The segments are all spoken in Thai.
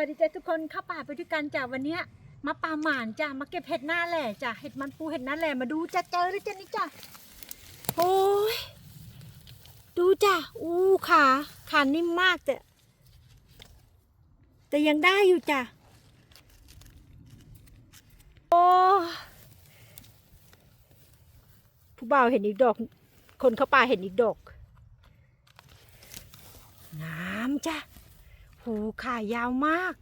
วัสดีจ้าทุกคนเข้าป่าไปด้วยกันจ้าวันเนี้ยมาป่าหมานจ้ามาเก็บเห็ดหน้าแหล่จ้าเห็ดมันปูเห็ดหน้าแหล่มาดูจะเจอหรือจะนี่จ้าโอ้ยดูจ้าอู้ขาขานิ่มมากแต่แต่ยังได้อยู่จ้าโอ้ผู้บ่าวเห็นอีกดอก คนเข้าป่าเห็นอีกดอกงามจ้า หูขายาวมาก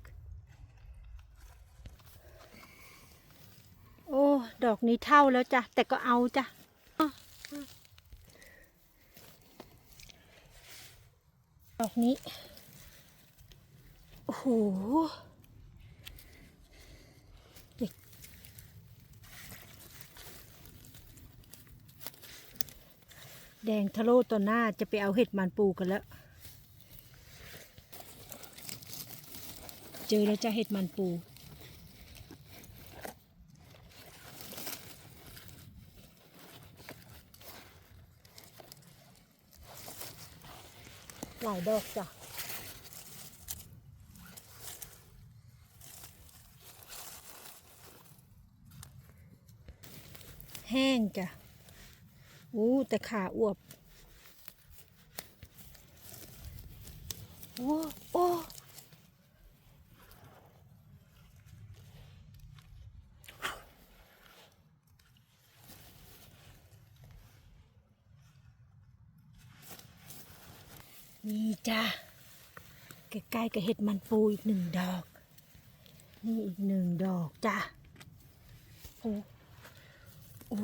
โอ้ ดอกนี้เท่าแล้วจ้ะ แต่ก็เอาจ้ะดอกนี้ โอ้โหแดงทะโลต่อหน้าจะไปเอาเห็ดมันปูกันแล้ว เจอแล้วจะเห็ดมันปู หลายดอกจ้ะแห้งจ้ะอู้แต่ขาอวบ โอ้โอ้ นี่จ้าใกล้ๆกับเห็ดมันปูอีกหนึ่งดอก นี่อีกหนึ่งดอกจ้าโอ้โอ้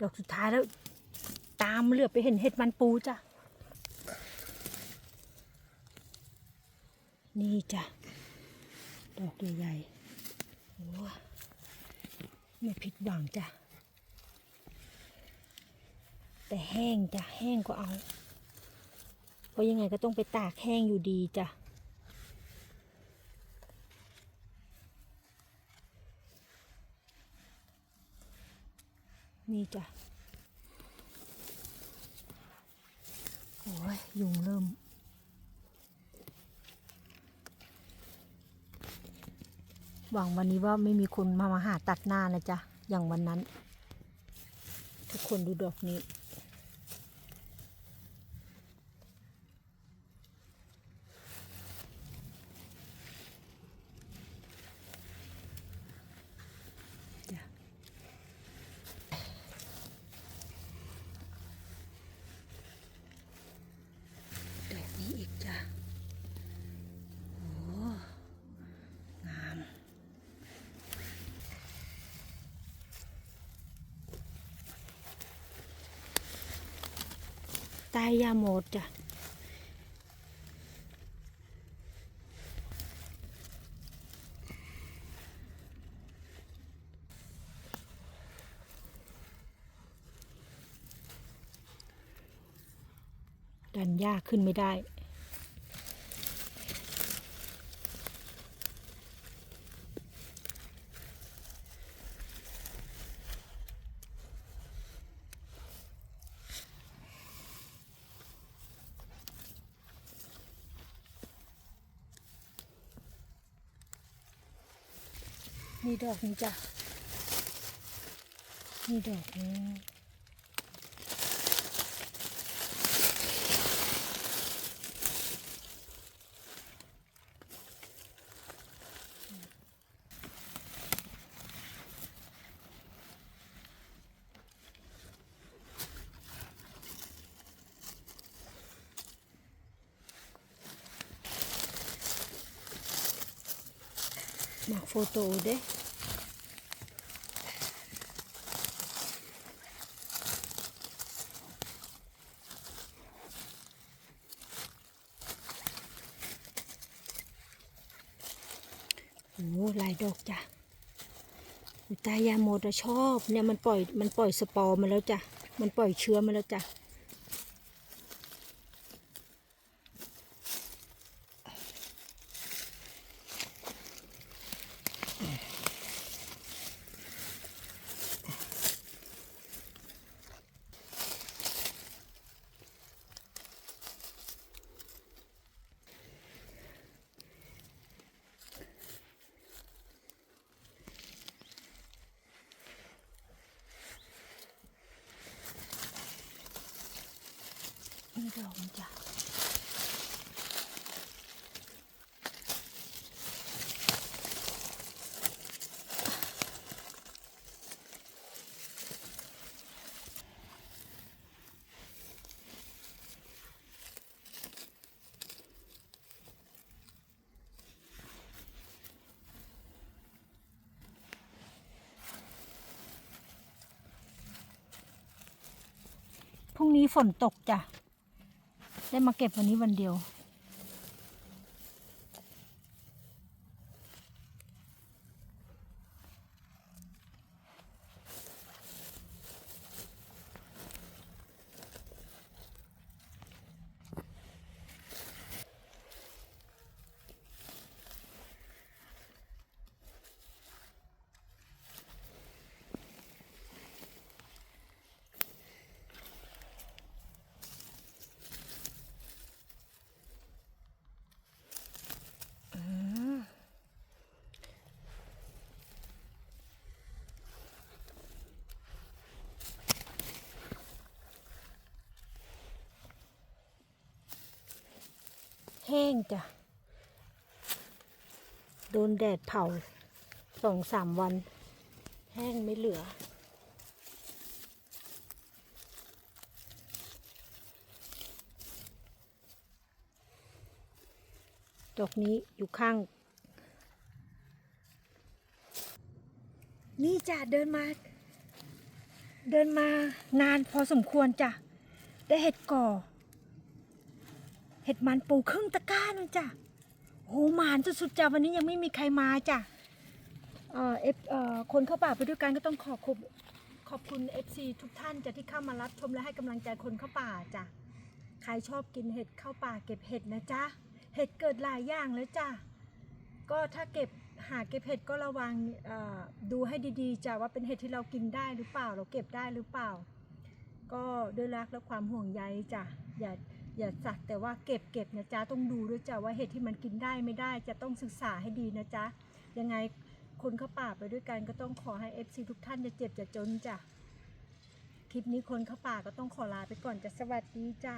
ดอกสุดท้ายแล้ว ตามเลือบไปเห็นเห็ดมันปูจ้ะนี่จ้ะดอกใหญ่ๆโอ้ไม่ผิดหวังจ้ะแต่แห้งจ้ะแห้งก็เอา เพราะยังไงก็ต้องไปตากแห้งอยู่ดีจ้ะนี่จ้ะโอ้ยยุงเริ่ม หวังวันนี้ว่าไม่มีคนมามาหาตัดหน้านะจ๊ะ อย่างวันนั้น ทุกคนดูดอกนี้ จ้ะแบบนี้อีกจ้ะ โอ้งาม ตายยาโมดจ้ะดันยากขึ้นไม่ได้ นี่ดอกนี้จ้ะนี่ดอกนี้มาโฟโต้เด้ หลายดอกจ้ะตายาหมดอะชอบเนี่ยมันปล่อยมันปล่อยสปอร์มาแล้วจ้ะ มันปล่อยเชื้อมาแล้วจ้ะ ดอกมันจ้ะพรุ่งนี้ฝนตกจ้ะ ได้มาเก็บวันนี้วันเดียว ห้งจ้ะ โดนแดดเผาสองสามวัน แห้งไม่เหลือ ดอกนี้อยู่ข้าง นี่จ้ะเดินมา เดินมานานพอสมควรจ้ะ ได้เห็ดก่อ เห็ดมันปูครึ่งตะกร้านึงจ้ะโหหมานสุดๆจ้ะวันนี้ยังไม่มีใครมาจ้ะเอ่อเอฟเอ่อคนเข้าป่าไปด้วยกันก็ต้องขอขอบขอบคุณ FC ทุกท่านจ้ะที่เข้ามารับชมและให้กำลังใจคนเข้าป่าจ้ะใครชอบกินเห็ดเข้าป่าเก็บเห็ดนะจ๊ะเห็ดเกิดหลายอย่างเลยจ้ะก็ถ้าเก็บหาเก็บเห็ดก็ระวังดูให้ดีๆจ้ะว่าเป็นเห็ดที่เรากินได้หรือเปล่า เราเก็บได้หรือเปล่า ก็ด้วยรักและความห่วงใยจ้ะอย่า อย่าสักแต่ว่าเก็บเก็บนะจ๊ะต้องดูด้วยจ้ะว่าเห็ดที่มันกินได้ไม่ได้จะต้องศึกษาให้ดีนะจ๊ะยังไงคนเข้าป่าไปด้วยกันก็ต้องขอให้ FC ทุกท่านจะเจ็บจะจนจ้ะคลิปนี้คนเข้าป่าก็ต้องขอลาไปก่อนจ้ะสวัสดีจ้ะ